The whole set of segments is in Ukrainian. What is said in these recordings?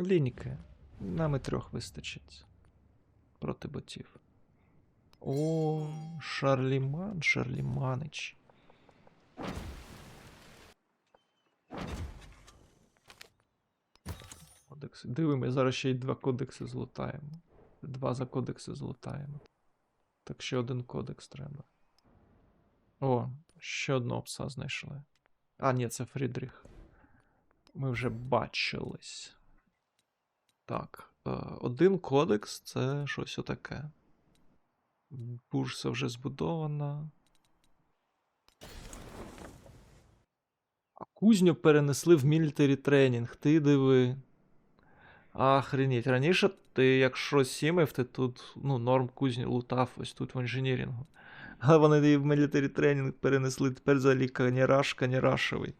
Ліньки. Нам і трьох вистачить. Проти ботів. О, Шарліман, Шарліманич. Кодекси. Диви, ми зараз ще й два кодекси злутаємо. Два за кодекси злутаємо. Так ще один кодекс треба. О, ще одного пса знайшли. А, ні, це Фрідріх. Ми вже бачились. Так. е, Один кодекс це щось отаке. Бурса вже збудована. А кузню перенесли в мілітарі тренінг. Ти диви. Охренеть. Раніше ти, якщо сімив, ти тут ну, норм кузню лутав ось тут в інженірінгу. Але вони її в мілітарі тренінг перенесли. Тепер взагалі каніраш, канірашевий.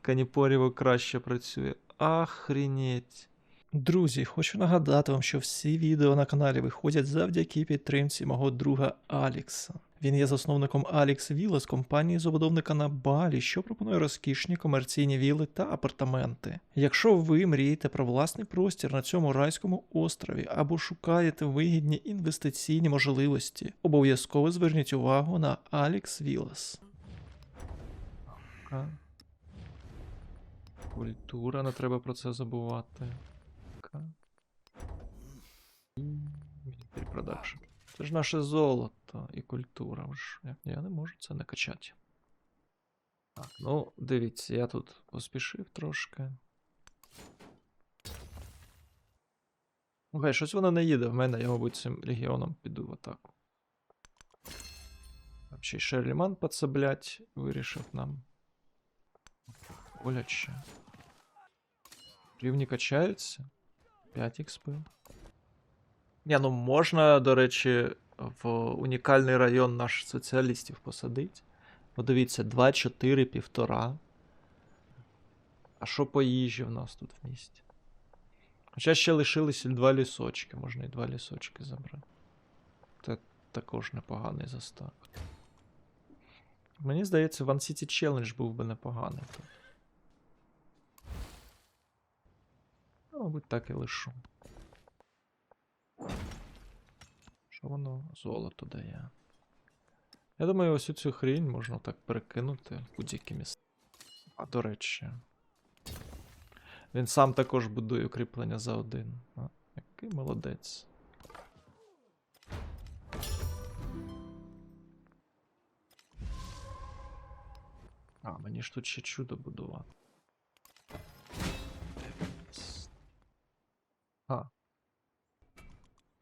Каніпоріво краще працює. Охренеть. Друзі, хочу нагадати вам, що всі відео на каналі виходять завдяки підтримці мого друга Алікса. Він є засновником Alex Villas, компанії забудовника на Балі, що пропонує розкішні комерційні віли та апартаменти. Якщо ви мрієте про власний простір на цьому райському острові або шукаєте вигідні інвестиційні можливості, обов'язково зверніть увагу на Alex Villas. Культура, не треба про це забувати. Продакшн. Це ж наше золото і культура. Я- не можу це накачати. Так, ну, дивіться, я тут поспішив трошки. Ну, щось воно не їде в мене, я, мабуть, цим легіоном піду в атаку. Ще й Шерліман подсаблять вирішив нам. Боляче. Рівні качаються. 5 XP. Ні, ну можна, до речі, в унікальний район наш соціалістів посадити. Подивіться, 2, 4, півтора. А що по їжі в нас тут в місті? Хоча ще лишилися два лісочки, можна і два лісочки забрати. Це також непоганий застак. Мені здається, One City Challenge був би непоганий тут. Мабуть, так і лишу. Що воно золото дає? Я думаю, ось цю хрінь можна так перекинути в будь-які місця. А до речі. Він сам також будує укріплення за один. А, який молодець. А, мені ж тут ще чудо будувати.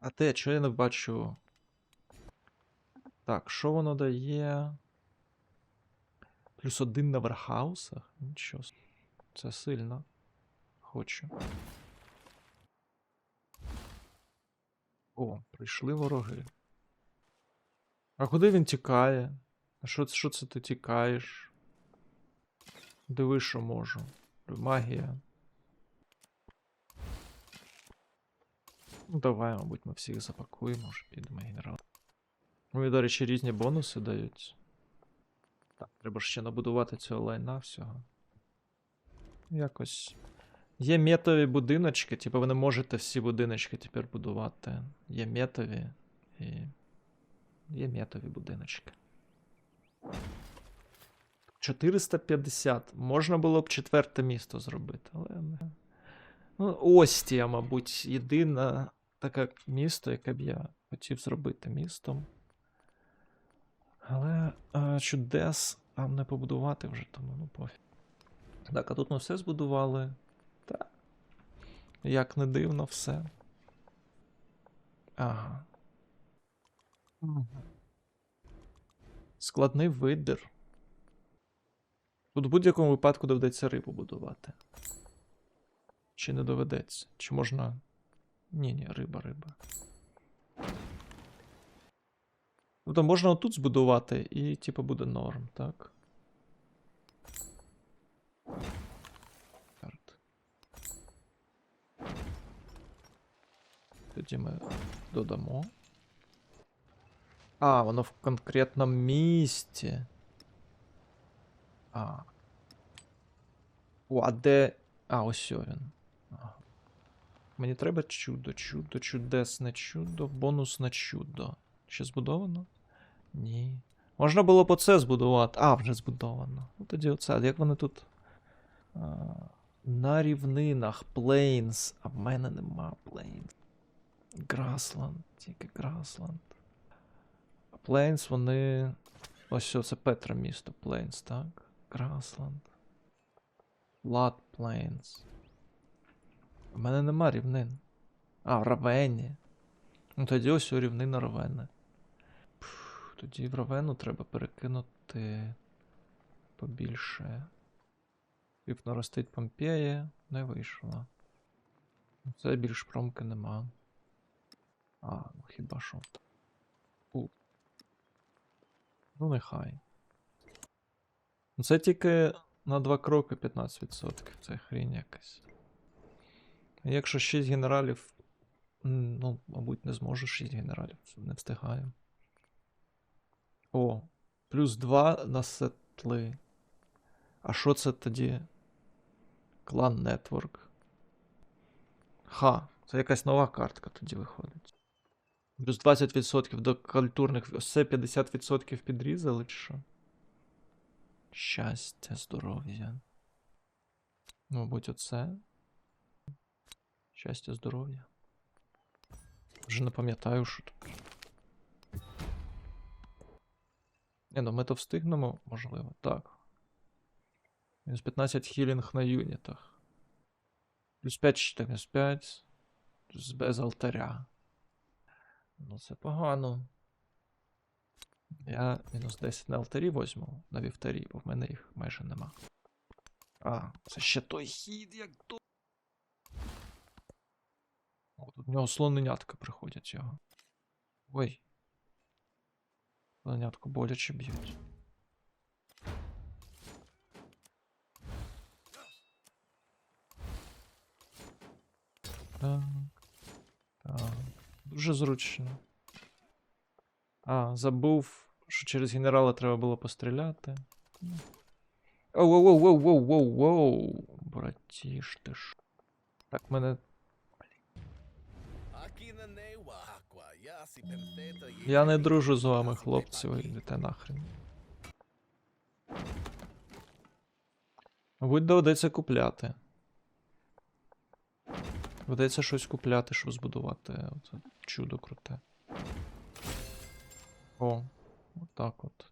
А те, чого я не бачу? Так, що воно дає? Плюс один на верхаусах? Нічого. Це сильно. Хочу. О, прийшли вороги. А куди він тікає? А що, що це ти тікаєш? Диви, що можу. Магія. Ну, давай, мабуть, ми всіх запакуємо, може підемо генерал. Ну і, до речі, різні бонуси дають. Так, треба ще набудувати цього лайна всього. Якось. Є метові будиночки, типу ви не можете всі будиночки тепер будувати. Є метові і. Є метові будиночки. 450. Можна було б четверте місто зробити, але. Ну, Остія, мабуть, єдине таке місто, яке б я хотів зробити містом. Але е, чудес там не побудувати вже, тому ну пофіг. Так, а тут ми все збудували. Так. Як не дивно, все. Ага. Складний вибір. Тут в будь-якому випадку доведеться рибу будувати. Чи не доведеться? Чи можна. Ні, ні, риба, риба. Тобто можна отут збудувати і, типу, буде норм, так? Тоді ми додамо. А, воно в конкретному місці. А. О, а де. А, ось він. Мені треба чудо, чудо, чудесне чудо, бонусне чудо. Ще збудовано? Ні. Можна було б оце збудувати. А, вже збудовано. Ну тоді оце. Як вони тут. А, на рівнинах, Plains. А в мене нема Plains. Грасланд, тільки Грасланд. А Plains вони. Ось це Петра місто, Plains, так? Грасланд. Blood Plains. У мене нема рівнин. А, в Равені. Ну тоді ось у рівнина Равени. Пф, Тоді в Равену треба перекинути побільше. Пів наростить Помпеї, не вийшло. Ну, Це більш промки нема. А, ну хіба що. У. Ну нехай. Ну це тільки на два кроки 15%. Це хрінь якась. Якщо 6 генералів. Ну, мабуть, не зможу 6 генералів. Не встигаю. О, плюс 2 на сетли. А що це тоді? Клан Network. Ха, це якась нова картка тоді виходить. Плюс 20% до культурних. Це 50% підрізали, чи що? Щастя, здоров'я. Ну, Мабуть, оце. Щастя, здоров'я. Вже не пам'ятаю, що тут. Не, ну ми то встигнемо, можливо, так. Мінус 15 хілінг на юнітах. Плюс 5 4 5. Плюс без алтаря. Ну, це погано. Я мінус 10 на алтарі возьму на вівтарі, бо в мене їх майже нема. А, це ще той хід, як то. О, тут в нього слоненятка приходять його. Ой. Слоненятку боляче б'ють. Так. Так. Дуже зручно. А, забув, що через генерала треба було постріляти. Ну. Оу, оу, оу, оу, оу, оу, братіш ти ж. Так, мене. Я не дружу з вами, хлопці, ви йдете нахрен. Мабуть, доведеться купляти. Доведеться щось купляти, щоб збудувати оце чудо круте. О, отак от.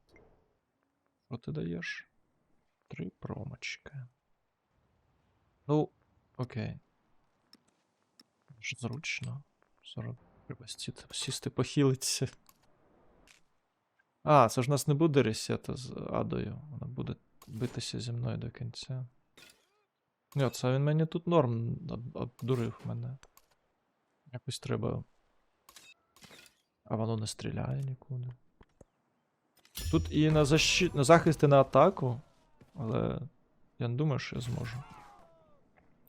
Що ти даєш? Три промочки. Ну, окей. Зручно. Зараз треба сіти, сісти похилитися. А, це ж у нас не буде ресета з адою. Вона буде битися зі мною до кінця. Ні, це він мені тут норм обдурив мене. Якось треба. А воно не стріляє нікуди. Тут і на защит... на захист і на атаку, але я не думаю, що я зможу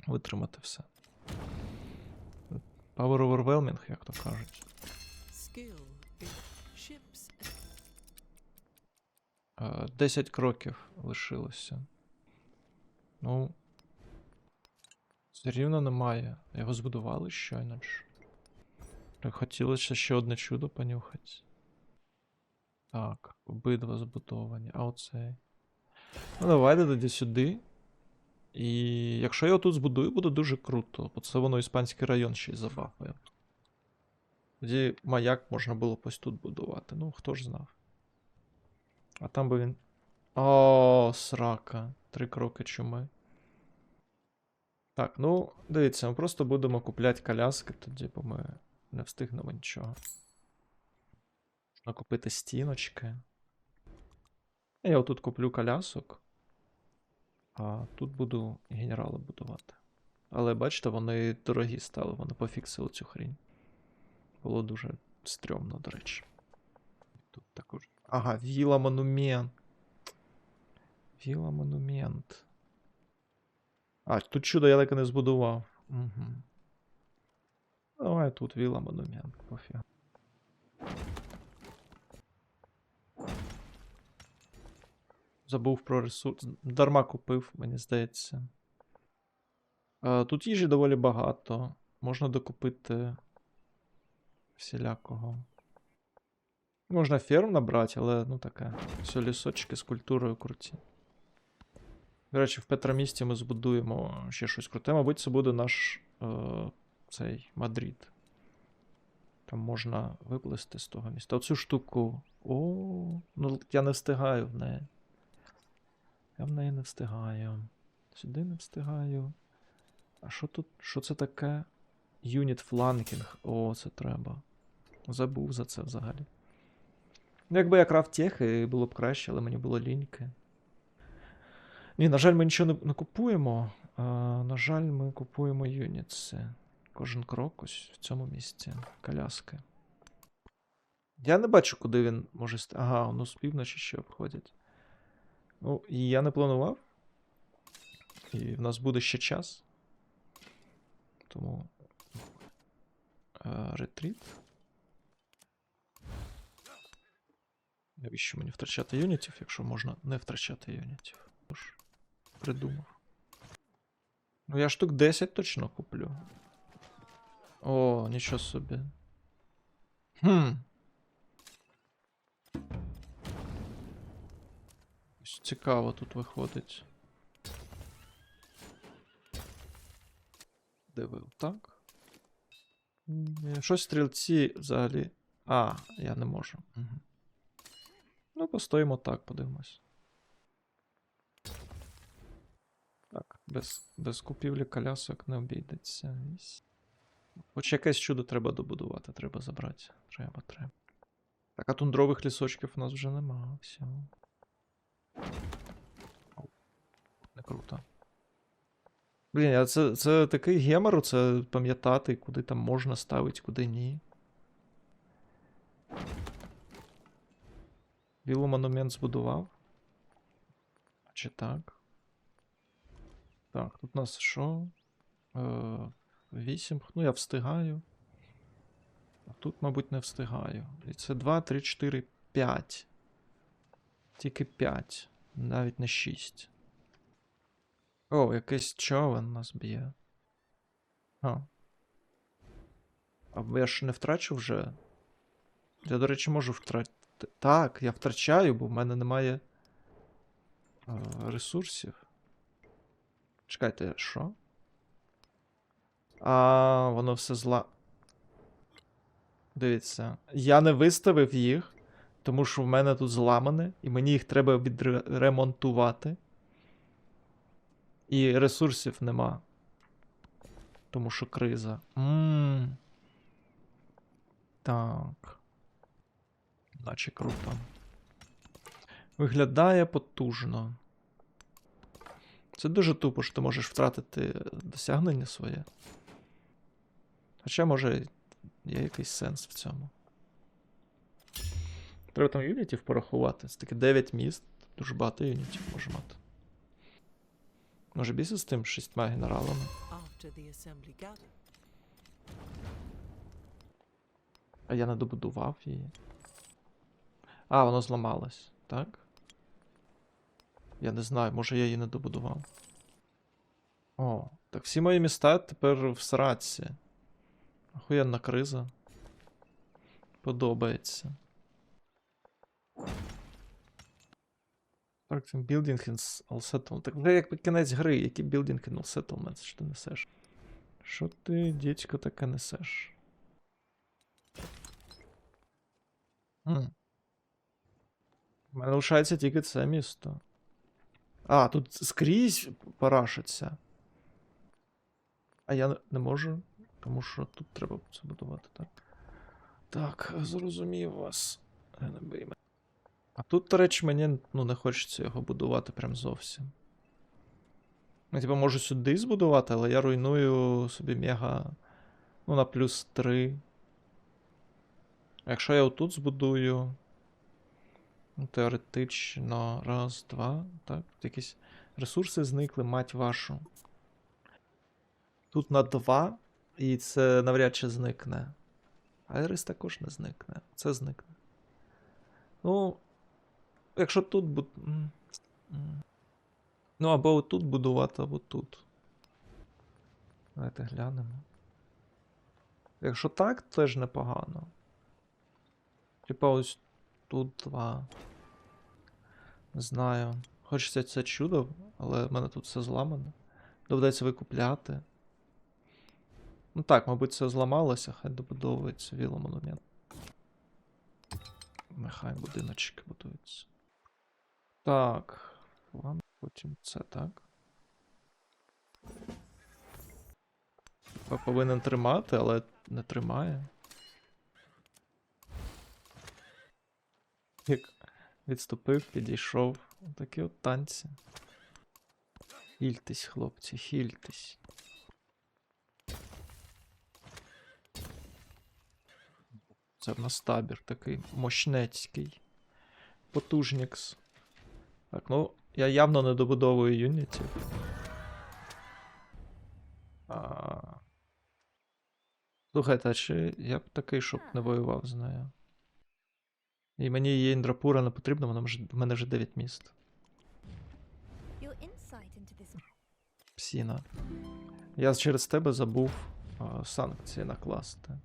витримати все. Power overwhelming, як то кажуть. Е, 10 кроків лишилося. Ну. Все рівно немає. Його збудували щойно ж. Так, Хотілося ще одне чудо понюхати. Так, обидва збудовані. А оцей. Ну, давайте тоді сюди. І якщо я його тут збудую, буде дуже круто, бо це воно іспанський район ще й забахує. Тоді маяк можна було б ось тут будувати. Ну, хто ж знав. А там би він. О, срака. Три кроки чуми. Так, ну, дивіться, ми просто будемо купляти коляски тоді, бо ми не встигнемо нічого. Можна купити стіночки. Я отут куплю колясок. А тут буду генерала будувати. Але бачите, вони дорогі стали, вони пофіксили цю хрінь. Було дуже стрьомно, до речі. Тут також. Ага, Віла Монумент. Віла Монумент. А, тут чудо я так і не збудував. Угу. Давай тут Віла Монумент, пофіг. Забув про ресурс. Дарма купив, мені здається. Е, Тут їжі доволі багато. можна докупити всілякого. Можна ферм набрати, але ну таке. Все, лісочки з культурою круті. До речі, в Петромісті ми збудуємо ще щось круте. Мабуть, це буде наш е, цей Мадрид. Там можна виплисти з того міста. Оцю штуку. О, ну я не встигаю в неї. Я в неї не встигаю. Сюди не встигаю. А що тут? Що це таке? Юніт фланкінг. О, це треба. Забув за це взагалі. Ну, якби я крав техи, було б краще, але мені було ліньки. Ні, на жаль, ми нічого не, не купуємо. А, на жаль, ми купуємо юнітси. Кожен крок ось в цьому місці. Коляски. Я не бачу, куди він може. Ага, ну з півночі ще обходять. Ну, і я не планував. І в нас буде ще час. Тому. е, Ретріт. Навіщо мені втрачати юнітів, якщо можна не втрачати юнітів? Тож, придумав. Ну, я штук 10 точно куплю. О, нічого собі. Хм. Цікаво тут виходить. Дивив, так? Щось стрілці взагалі. А, я не можу. Угу. Ну, постоїмо так, подивимось. Так, без, без купівлі колясок не обійдеться. Хоч якесь чудо треба добудувати, треба забрати. Треба, треба. Так, а тундрових лісочків у нас вже нема. Все. Не круто. Блін, а це, це такий гемор, це пам'ятати, куди там можна ставити, куди ні. Білу монумент збудував. Чи так? Так, тут у нас що? Е, 8. Ну, я встигаю. А тут, мабуть, не встигаю. І це 2, 3, 4, 5. Тільки 5. Навіть не 6. О, якийсь човен нас б'є. А. А я ж не втрачу вже. Я, до речі, можу втратити. Так, я втрачаю, бо в мене немає ресурсів. Чекайте, що? А, воно все зла. Дивіться. Я не виставив їх, тому що в мене тут зламане, і мені їх треба відремонтувати. І ресурсів нема. Тому що криза. Ммм. Так. Наче круто. Виглядає потужно. Це дуже тупо, що ти можеш втратити досягнення своє. Хоча, може, є якийсь сенс в цьому. Треба там юнітів порахувати. Це таки 9 міст. Дуже багато юнітів може мати. Може більше з тим шістьма генералами. А я не добудував її. А, воно зламалось, так? Я не знаю, може я її не добудував. О, так всі мої міста тепер в сраці. Охуєнна криза. Подобається. Building All Settlement. Так вже якби кінець гри, які Building and All Settlements, що ти несеш? Що ти, дідько, таке несеш? Хм. У мене лишається тільки це місто. А, тут скрізь парашиться. А я не- можу, тому що тут треба це будувати, так. Так, зрозумів вас. Е, Не бий мене. А тут, до речі, мені ну, не хочеться його будувати прям зовсім. Ну, типу, можу сюди збудувати, але я руйную собі мега. Ну, на плюс 3. Якщо я отут збудую. Ну, теоретично. Раз, два. Так, якісь ресурси зникли, мать вашу. Тут на 2, і це навряд чи зникне. Айрис також не зникне. Це зникне. Ну. Якщо тут буд... Ну, або отут будувати, або тут. Давайте глянемо. Якщо так, теж непогано. Типа ось тут два. Не знаю. Хочеться це чудо, але в мене тут все зламане. Доведеться викупляти. Ну так, мабуть, це зламалося, хай добудовується віломонумент. Нехай будиночки будуються. Так. План, потім це, так. Типа повинен тримати, але не тримає. Як відступив, підійшов. Такі от танці. Хільтесь, хлопці, хільтесь. Це в нас табір такий мощнецький. Потужнікс. Так, ну, я явно не добудовую юнітів. А... Слухайте, а чи я б такий, щоб не воював з нею? І мені її індрапура не потрібна, вона вже, в мене вже 9 міст. Псіна. Я через тебе забув а, санкції накласти.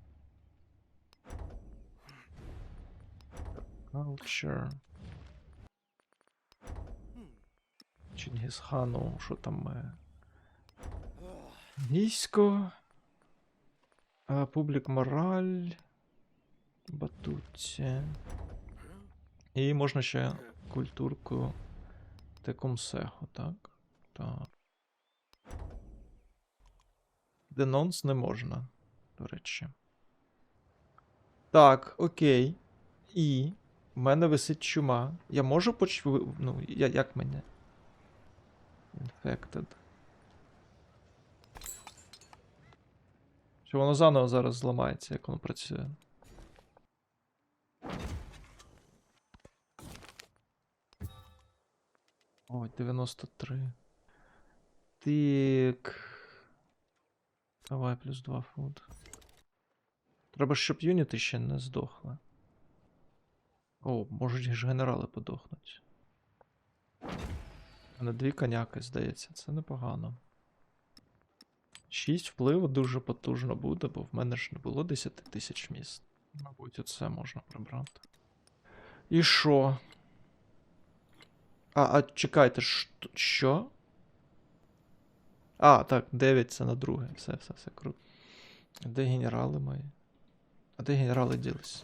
Culture. Чингісхану, що там ми? Військо. Публік мораль. Батуці. І можна ще культурку Текумсеху, так? Так. Денонс не можна, до речі. Так, окей. І в мене висить чума. Я можу поч... Ну, я, як мене? Infected. Чи воно заново зараз зламається, як воно працює? Ой, 93. Так. Давай плюс 2 фуд. Треба, щоб юніти ще не здохли. О, можуть ж генерали подохнуть. Мене дві коняки, здається, це непогано. 6 впливу дуже потужно буде, бо в мене ж не було 10 тисяч міст. Мабуть, оце можна прибрати. І що? А, а чекайте, що? А, так, 9 це на друге. Все, все, все круто. Де генерали мої? А де генерали ділись?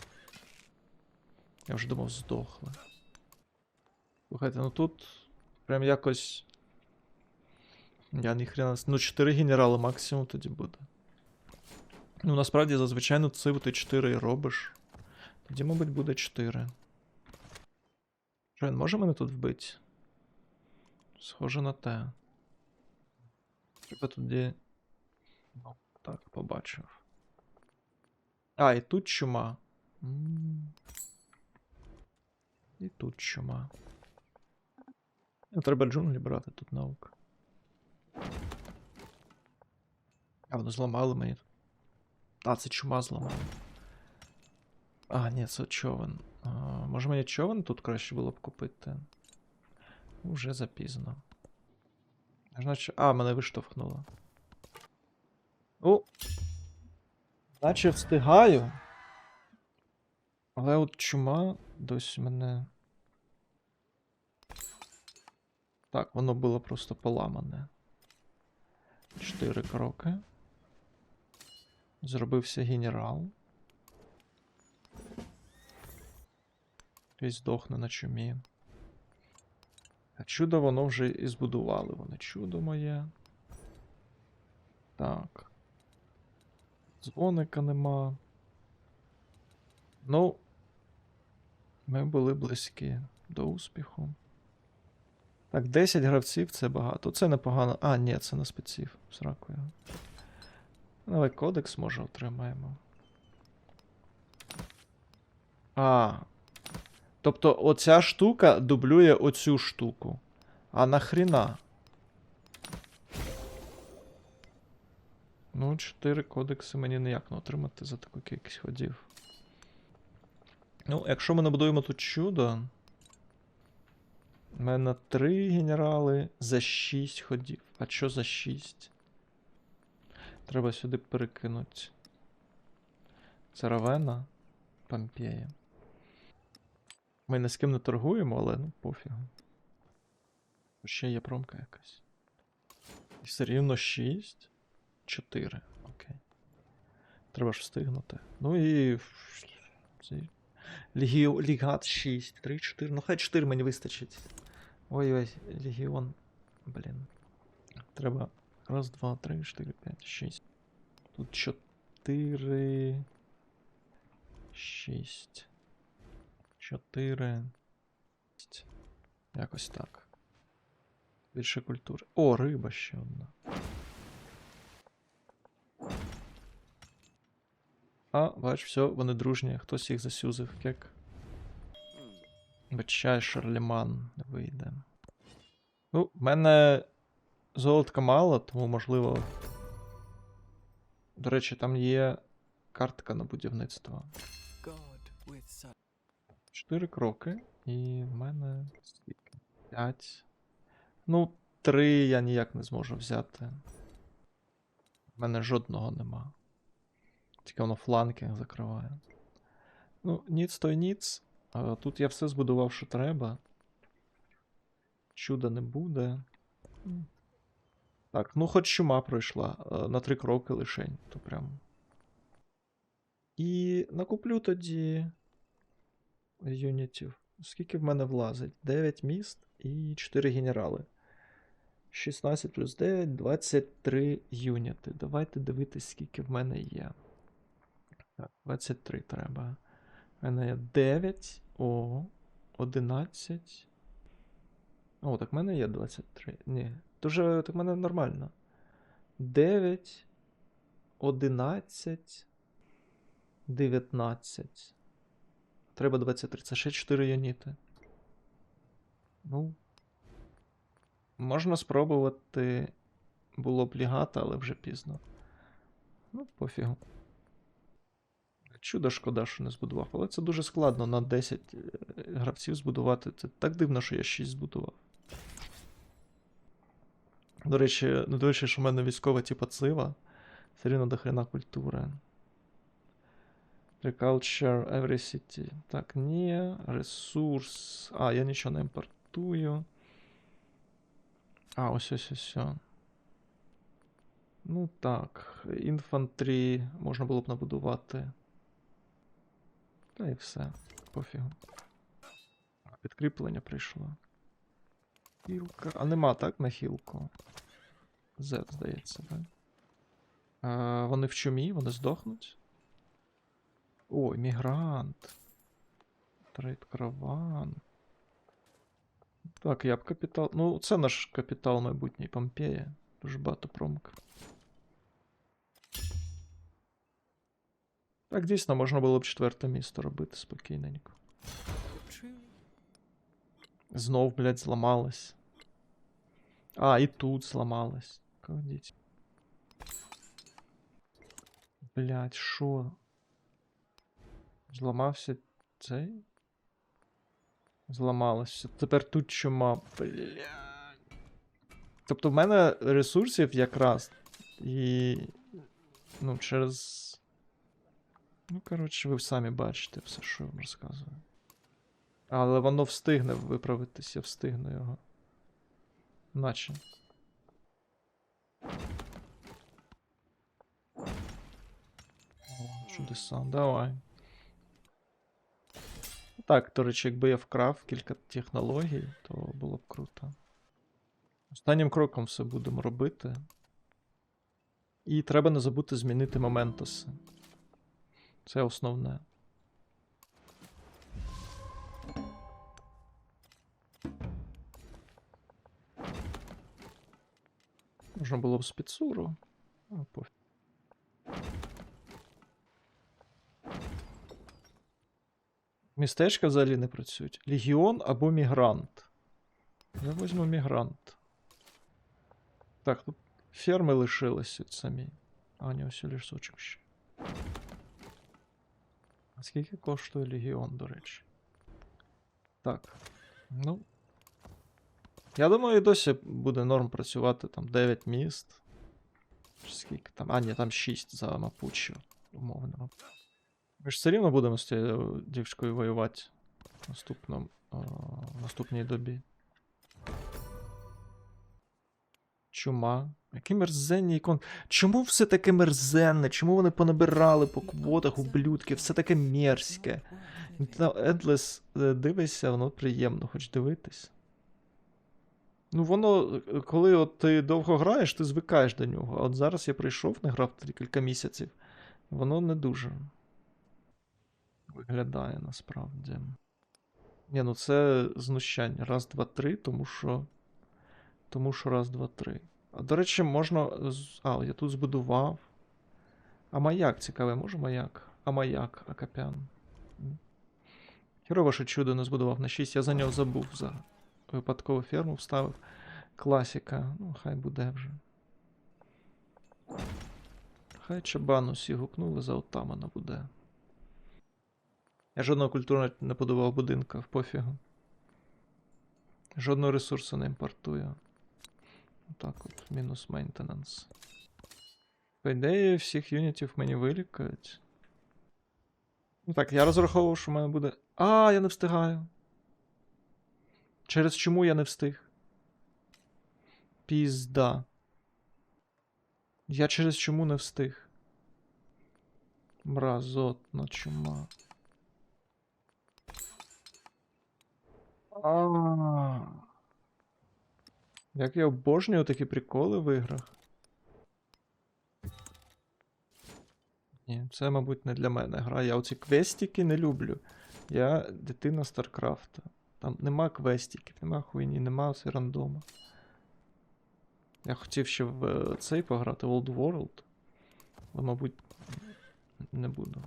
Я вже думав, здохли. Слухайте, ну тут прям якось. Я ніхрена. Ну, 4 генерали максимум тоді буде. Ну, насправді, зазвичай ну, цив ти 4 і робиш. Тоді, мабуть, буде 4. Що, він може мене тут вбити? Схоже на те. Треба тоді. Ну, так, побачив. А, і тут чума. І тут чума. Треба джунглі брати тут наука. А вони зламали мені. А, це чума зламала. А, ні, це човен. А, може мені човен тут краще було б купити? Уже запізно. Значить, а, мене виштовхнуло. О! Наче встигаю. Але от чума досі мене. Так, воно було просто поламане. Чотири кроки. Зробився генерал. Якийсь здохне на чумі. А чудо воно вже і збудували. Вони чудо моє. Так. Дзвоника нема. Ну. Ми були близькі до успіху. Так, 10 гравців це багато. Це непогано. А, ні, це не спеців. Сракую. Але кодекс може отримаємо. А. Тобто оця штука дублює оцю штуку. А нахріна? Ну, 4 кодекси мені ніяк не отримати за таку кількість ходів. Ну, якщо ми набудуємо тут чудо. У мене 3 генерали за 6 ходів. А що за 6? Треба сюди перекинути. Це Равена, Помпея. Ми ні з ким не торгуємо, але ну пофігу. Ще є промка якась. І все рівно 6. 4. Окей. Треба ж встигнути. Ну і. Лігат 6, 3, 4. Ну хай 4 мені вистачить. Ой-ой, Легіон. Блін. Треба. Раз, два, три, 4, 5, 6. Тут 4. 6. 4. Якось так. Більше культури. О, риба ще одна. А, бач, все, вони дружні. Хтось їх засюзив, кек. Бачай, Шарлеман не вийде. Ну, в мене золотка мало, тому можливо. До речі, там є картка на будівництво. Чотири кроки, і в мене скільки? П'ять. Ну, три я ніяк не зможу взяти. В мене жодного нема. Тільки воно фланкінг закриває. Ну, ніц то й ніц. Тут я все збудував, що треба. Чуда не буде. Так, ну хоч чума пройшла. е, На три кроки лишень, то прям. І накуплю тоді юнітів. Скільки в мене влазить? 9 міст і 4 генерали. 16 плюс 9, 23 юніти. Давайте дивитись, скільки в мене є. Так, 23 треба. Мене є 9, о, 11. О, так в мене є 23. Ні. Дуже так в мене нормально. 9, 11, 19. Треба 23. Це ще 4 юніти. Ну. Можна спробувати. Було б лігати, але вже пізно. Ну, пофігу. Чудо шкода, що не збудував. Але це дуже складно на 10 е, гравців збудувати. Це так дивно, що я 6 збудував. До речі, не дивлячись, що в мене військова типа цива, все рівно до хрена культури. Agriculture, Every City. Так, ні. Ресурс. А, я нічого не імпортую. А, ось ось ось. ось. Ну так. Інфантрі можна було б набудувати. Та і все. Пофігу. Підкріплення прийшло. Хілка. А нема, так, на хілку? Z, здається, так? А, вони в чумі, вони здохнуть. Ой, мігрант. Трейд караван. Так, я б капітал. Ну, це наш капітал майбутній Помпея. Дуже багато промок. Так, дійсно, можна було б четверте місто робити спокійненько. Знов, блядь, зламалось. А, і тут зламалось. Кладіть. Блядь, що? Зламався цей? Зламалось. все. Тепер тут чума. Блядь. Тобто в мене ресурсів якраз. І. Ну, через. Ну, коротше, ви самі бачите все, що я вам розказую. Але воно встигне виправитися, я встигну його. Наче. Чудеса, давай. Так, до речі, якби я вкрав кілька технологій, то було б круто. Останнім кроком все будемо робити. І треба не забути змінити моментоси. Це основне. Можна було б з підсуру. Містечка взагалі не працюють. Легіон або мігрант. Я візьму мігрант. Так, тут ферми лишилися самі. А, ні, ось лісочок ще. А скільки коштує Легіон, до речі? Так. Ну. Я думаю, і досі буде норм працювати там 9 міст. Скільки там? А, ні, там 6 за Мапуччо. Умовно. Ми ж все рівно будемо з цією дівчинкою воювати в наступному, а, в наступній добі. Чума. Які мерзенні ікон. Чому все таке мерзенне? Чому вони понабирали по квотах ублюдки? Все таке мерзьке. Едлес е, дивишся, воно приємно, хоч дивитись. Ну, воно, е, коли от ти довго граєш, ти звикаєш до нього. А от зараз я прийшов, не грав кілька місяців. Воно не дуже виглядає насправді. Ні, ну це знущання. Раз, два, три, тому що. Тому що раз, два, три. До речі, можна. А, я тут збудував. А маяк цікавий, може маяк? А маяк, Акапян. М. Хірово, що чудо не збудував на 6, я за нього забув за випадкову ферму вставив. Класіка. Ну, хай буде вже. Хай чабан усі гукнули за отамана буде. Я жодного культурно не подавав будинка, в пофігу. Жодного ресурсу не імпортую. Отак от, мінус мейнтенанс. По ідеї, всіх юнітів мені вилікають. Ну так, я розраховував, що в мене буде. А, я не встигаю. Через чому я не встиг? Пізда. Я через чому не встиг? Мразотна чума. А. Як я обожнюю такі приколи в іграх. Ні, це, мабуть, не для мене гра. Я оці квестики не люблю. Я дитина Старкрафта. Там нема квестиків, нема хуйні, нема оцей рандому. Я хотів ще в е, цей пограти World World. Але, мабуть, не буду.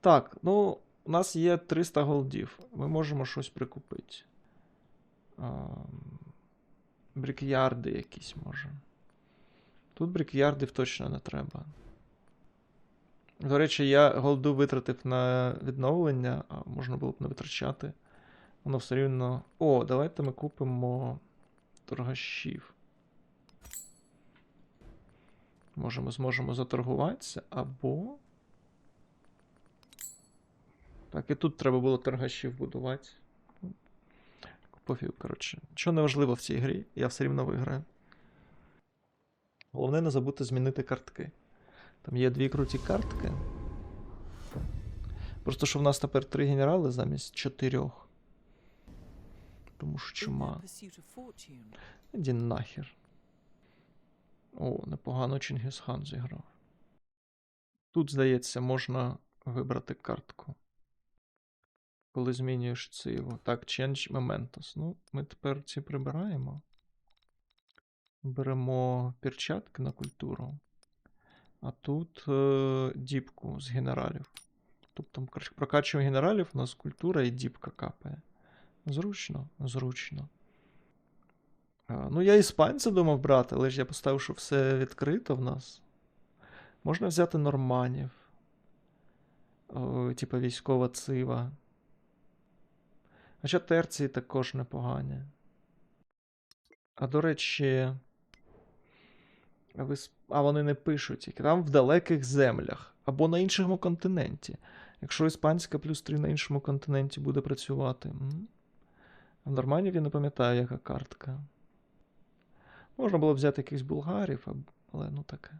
Так, ну, у нас є 300 голдів. Ми можемо щось прикупити. Ам, Брікярди якісь може. Тут брікярдів точно не треба. До речі, я голду витратив на відновлення, а можна було б не витрачати. Воно все рівно. О, давайте ми купимо торгашів. Може, ми зможемо заторгуватися, або. Так, і тут треба було торгашів будувати. Пофіг, коротше. Що не важливо в цій грі, я все рівно виграю. Головне не забути змінити картки. Там є дві круті картки. Просто що в нас тепер три генерали замість чотирьох. Тому що чума. Іди нахер. О, непогано Чингісхан зіграв. Тут, здається, можна вибрати картку. Коли змінюєш циву. Так, Change Mementos. Ну, ми тепер ці прибираємо. Беремо перчатки на культуру. А тут е, діпку з генералів. Тобто, прокачуємо генералів, у нас культура і діпка капає. Зручно, зручно. А, Ну, я іспанця думав брати, але ж я поставив, що все відкрито в нас. Можна взяти норманів. О, типа військова цива. Хоча терції також непогані. А до речі. А, вони не пишуть, які там в далеких землях або на іншому континенті. Якщо іспанська плюс 3 на іншому континенті буде працювати. в норманів я не пам'ятаю, яка картка. Можна було взяти якихось булгарів, але ну таке.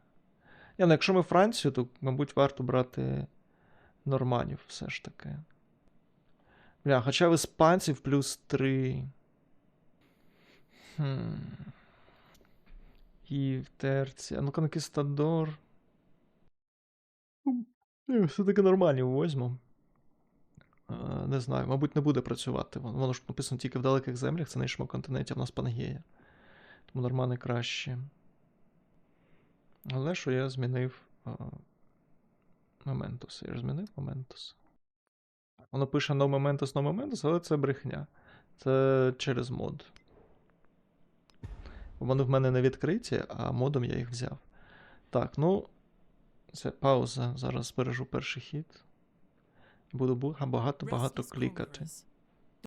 Я, ну, якщо ми Францію, то, мабуть, варто брати норманів все ж таки. Бля, хоча в іспанців плюс 3. Хм. І в Терція. Ну, Конкістадор. Все-таки нормальні візьму. Е, Не знаю, мабуть, не буде працювати. Воно, ж написано тільки в далеких землях, це на іншому континенті, а в нас Пангея. Тому нормально краще. Але що я змінив Momentous. Я ж змінив Momentous. Воно пише No Momentous, No momentus, але це брехня. Це через мод. Вони в мене не відкриті, а модом я їх взяв. Так, ну. Це пауза. Зараз збережу перший хід. Буду багато-багато клікати.